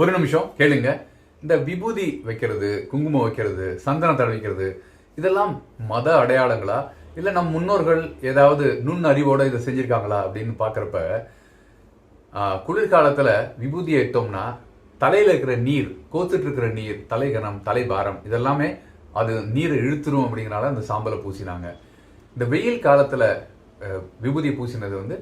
ஒரு நிமிஷம் கேளுங்க. இந்த விபூதி வைக்கிறது குங்குமம் வைக்கிறது சந்தனம் தடவிக்கிறது இதெல்லாம் மத அடையாளங்களா? இல்லை நம் முன்னோர்கள் ஏதாவது நுண் அறிவோட இதை செஞ்சுருக்காங்களா அப்படின்னு பார்க்குறப்ப குளிர்காலத்தில் விபூதி எடுத்தோம்னா தலையில் இருக்கிற நீர் கோத்துட்டு இருக்கிற நீர் தலைகனம் தலைபாரம் இதெல்லாமே அது நீரை இழுத்துரும் அப்படிங்கிறனால அந்த சாம்பலை பூசினாங்க. இந்த வெயில் காலத்தில் விபூதி பூசினது வந்து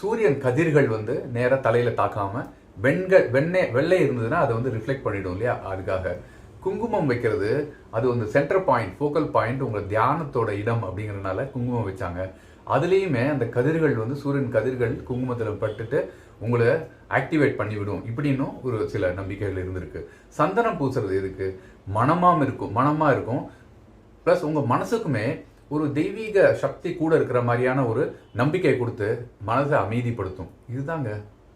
சூரியன் கதிர்கள் வந்து நேராக தலையில் தாக்காமல் வெண்கள் வெண்ணெய் வெள்ளை இருந்ததுன்னா அதை வந்து ரிஃப்ளெக்ட் பண்ணிடும் இல்லையா? அதுக்காக. குங்குமம் வைக்கிறது அது வந்து சென்டர் பாயிண்ட் ஃபோக்கல் பாயிண்ட் உங்கள் தியானத்தோட இடம் அப்படிங்கிறனால குங்குமம் வச்சாங்க. அதுலேயுமே அந்த கதிர்கள் வந்து சூரியன் கதிர்கள் குங்குமத்தில் பட்டுட்டு உங்களை ஆக்டிவேட் பண்ணிவிடும். இப்படின்னும் ஒரு சில நம்பிக்கைகள் இருந்திருக்கு. சந்தனம் பூசுறது எதுக்கு? மனமாம் இருக்கும் மனமாக இருக்கும். ப்ளஸ் உங்கள் மனசுக்குமே ஒரு தெய்வீக சக்தி கூட இருக்கிற மாதிரியான ஒரு நம்பிக்கை கொடுத்து மனதை அமைதிப்படுத்தும். இதுதாங்க.